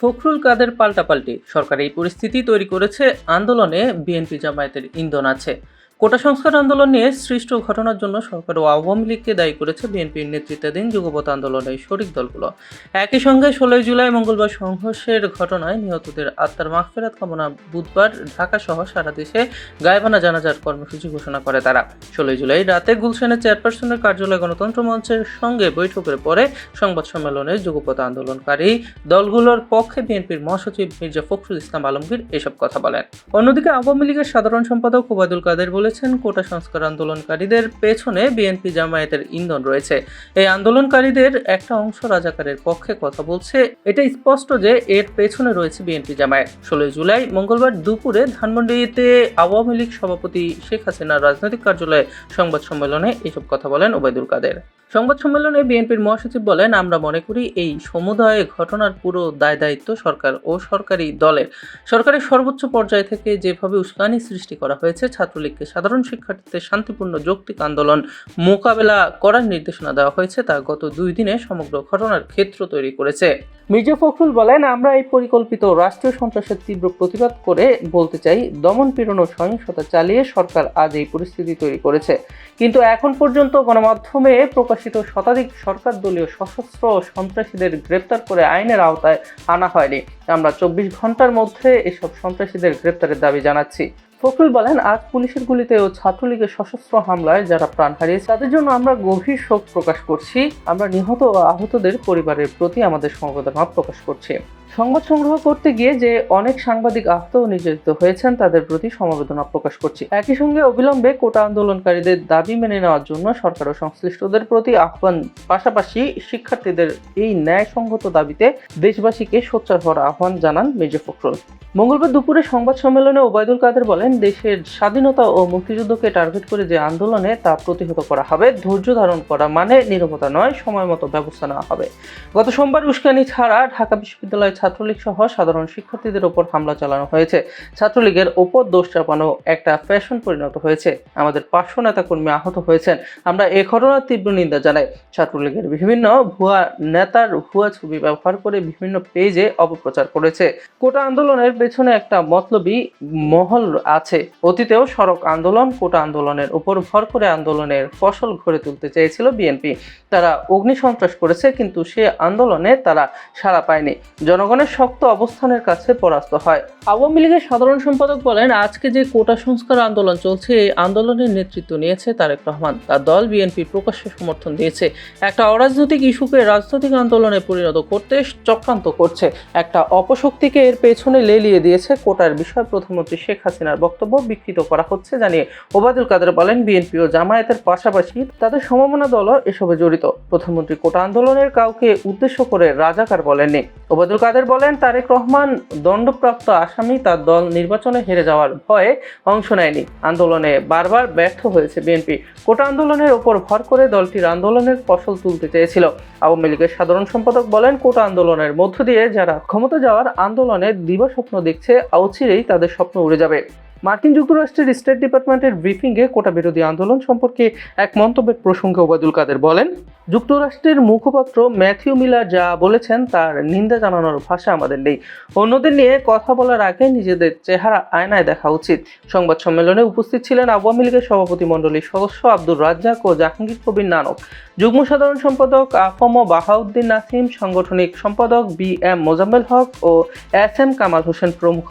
ফখরুল কাদের পাল্টাপাল্টি। সরকার এই পরিস্থিতি তৈরি করেছে আন্দোলনে বিএনপি জামায়াতের ইন্ধন আছে। কোটা সংস্কার আন্দোলন নিয়ে সৃষ্ট ঘটনার জন্য সরকার ও আওয়ামী লীগকে দায়ী করেছে বিএনপির নেতৃত্বাধীন যুগপথ আন্দোলনের শরিক দলগুলো। একই সঙ্গে ষোলোই জুলাই মঙ্গলবার সংঘর্ষের ঘটনায় নিহতদের আত্মার মাগফেরাত কামনা বুধবার ঢাকা সহ সারা দেশে গায়েবানা জানাজার কর্মসূচি ঘোষণা করে তারা। ষোলোই জুলাই রাতে গুলশানের চেয়ারপারসনের কার্যালয় গণতন্ত্র মঞ্চের সঙ্গে বৈঠকের পরে সংবাদ সম্মেলনে যুগপথ আন্দোলনকারী দলগুলোর পক্ষে বিএনপির মহাসচিব মির্জা ফখরুল ইসলাম আলমগীর এসব কথা বলেন। অন্যদিকে আওয়ামী লীগের সাধারণ সম্পাদক ওবায়দুল কাদের বলেছেন, কোটা সংস্কার আন্দোলনকারীদের পেছনে বিএনপি জামায়াতের ইন্ধন রয়েছে। এই আন্দোলনকারীদের একটা অংশ রাজাকারের পক্ষে কথা বলছে। এটা স্পষ্ট যে এর পেছনে রয়েছে বিএনপি জামায়াত। ষোলোই জুলাই মঙ্গলবার দুপুরে ধানমন্ডিতে আওয়ামী লীগ সভাপতি শেখ হাসিনার রাজনৈতিক কার্যালয়ে সংবাদ সম্মেলনে এসব কথা বলেন ওবায়দুল কাদের। সংবাদ সম্মেলনে বিএনপির মহাসচিব বলেন, আমরা মনে করি এই সমুদায় ঘটনার পুরো দায় দায়িত্ব সরকার ও সরকারি দলের। সরকারের সর্বোচ্চ পর্যায় থেকে যেভাবে উস্কানি সৃষ্টি করা হয়েছে, ছাত্রলীগকে সাধারণ শিক্ষার্থীদের শান্তিপূর্ণ যৌক্তিক আন্দোলন মোকাবেলা করার নির্দেশনা দেওয়া হয়েছে তা গত দুই দিনে সমগ্র ঘটনার ক্ষেত্র তৈরি করেছে। মির্জা ফখরুল বলেন, আমরা এই পরিকল্পিত রাষ্ট্রীয় সন্ত্রাসের তীব্র প্রতিবাদ করে বলতে চাই, দমন পীড়ন ও সহিংসতা চালিয়ে সরকার আজ এই পরিস্থিতি তৈরি করেছে। কিন্তু এখন পর্যন্ত গণমাধ্যমে প্রকাশিত শতাধিক সরকার দলীয় সশস্ত্র সন্ত্রাসীদের গ্রেপ্তার করে আইনের আওতায় আনা হয়নি। আমরা চব্বিশ ঘণ্টার মধ্যে এসব সন্ত্রাসীদের গ্রেপ্তারের দাবি জানাচ্ছি। ফখরুল বলেন, আজ পুলিশের গুলিতে ও ছাত্রলীগের সশস্ত্র হামলায় যারা প্রাণ হারিয়েছে, তাদের জন্য আমরা গভীর শোক প্রকাশ করছি। আমরা নিহত ও আহতদের পরিবারের প্রতি আমাদের সমবেদনা প্রকাশ করছি। সংবাদ সংগ্রহ করতে গিয়ে যে অনেক সাংবাদিক আহত ও নির্যাতিত হয়েছেন, তাদের প্রতি সমবেদনা প্রকাশ করছি। একই সঙ্গে অবিলম্বে কোটা আন্দোলনকারীদের দাবি মেনে নেওয়ার জন্য সরকার ও সংশ্লিষ্টদের প্রতি আহ্বান, পাশাপাশি শিক্ষার্থীদের এই ন্যায়সঙ্গত দাবিতে দেশবাসীকে সোচ্চার হওয়ার আহ্বান জানান মির্জা ফখরুল। মঙ্গলবার দুপুরে সংবাদ সম্মেলনে ওবায়দুল কাদের বলেন, দেশের স্বাধীনতা ও মুক্তিযুদ্ধকে টার্গেট করে যে আন্দোলনে তা প্রতিহত করা হবে, ধৈর্য ধারণ করা মানে নিরবতা নয়, সময় মতো ব্যবস্থা নেওয়া হবে। গত সোমবার উস্কানি ছাড়া ঢাকা বিশ্ববিদ্যালয়ের ছাত্রলীগ সহ সাধারণ শিক্ষার্থীদের ওপর হামলা চালানো হয়েছে। ছাত্রলীগের ওপর দোষ চাপানো একটা ফ্যাশন পরিণত হয়েছে। আমাদের পাঁচশো নেতাকর্মী আহত হয়েছেন। আমরা এ ঘটনার তীব্র নিন্দা জানাই। ছাত্রলীগের বিভিন্ন ভুয়া নেতার ভুয়া ছবি ব্যবহার করে বিভিন্ন পেজে অপপ্রচার করেছে। কোটা আন্দোলনের পেছনে একটা মতলবী মহল আছে। অতীতেও সড়ক আন্দোলন, কোটা আন্দোলনের উপর ভর করে আন্দোলনের ফসল গড়ে তুলতে চেয়েছিল বিএনপি। তারা অগ্নিসন্ত্রাস করেছে, কিন্তু সে আন্দোলনে তারা সাড়া পায়নি। জনগণের শক্ত অবস্থানের কাছে পরাস্ত হয়। আওয়ামী লীগের সাধারণ সম্পাদক বলেন, আজকে যে কোটা সংস্কার আন্দোলন চলছে, এই আন্দোলনের নেতৃত্ব নিয়েছে তারেক রহমান। তার দল বিএনপি প্রকাশ্যে সমর্থন দিয়েছে। একটা অরাজনৈতিক ইস্যুকে রাজনৈতিক আন্দোলনে পরিণত করতে চক্রান্ত করছে। একটা অপশক্তিকে এর পেছনে লেলিয়ে দিয়েছে কোটার বিষয়। প্রধানমন্ত্রী শেখ হাসিনার বক্তব্য বিকৃত করা হচ্ছে, জানিয়ে ওবায়দুল কাদের বলেন, বিএনপি ও জামায়াতের পাশাপাশি তাদের সমমনা দলও এসবে জড়িত। প্রধানমন্ত্রী কোটা আন্দোলনের কাউকে উদ্দেশ্য করে রাজাকার বলেননি। ওবায়দুল কাদের বলেন, তারেক রহমান দণ্ডপ্রাপ্ত আসামি তার দল নির্বাচনে হেরে যাওয়ার ভয়ে অংশ নেয়নি। আন্দোলনে বারবার ব্যর্থ হয়েছে বিএনপি। কোটা আন্দোলনের ওপর ভর করে দলটির আন্দোলনের ফসল তুলতে চেয়েছিল। আওয়ামী লীগের সাধারণ সম্পাদক বলেন, কোটা আন্দোলনের মধ্য দিয়ে যারা ক্ষমতা যাওয়ার আন্দোলনের দিবাস্বপ্ন দেখছে, অচিরেই তাদের স্বপ্ন উড়ে যাবে। মার্কিন যুক্তরাষ্ট্রের স্টেট ডিপার্টমেন্টের ব্রিফিংয়ে কোটা বিরোধী আন্দোলন সম্পর্কে এক মন্তব্যের প্রসঙ্গে ওবায়দুল কাদের বলেন যুক্তরাষ্ট্রের মুখপাত্র ম্যাথিউ মিলার যা বলেছেন তার নিন্দা জানানোর ভাষা আমাদের নেই। অন্যদের নিয়ে কথা বলার আগে নিজেদের চেহারা আয়নায় দেখা উচিত। সংবাদ সম্মেলনে উপস্থিত ছিলেন আওয়ামী লীগের সভাপতি মণ্ডলীর সদস্য আব্দুর রাজ্জাক ও জাহাঙ্গীর কবির নানক। যুগ্ম সাধারণ সম্পাদক আফম বাহাউদ্দিন নাসিম, সাংগঠনিক সম্পাদক বি এম মোজাম্মেল হক ও এস এম কামাল হোসেন প্রমুখ।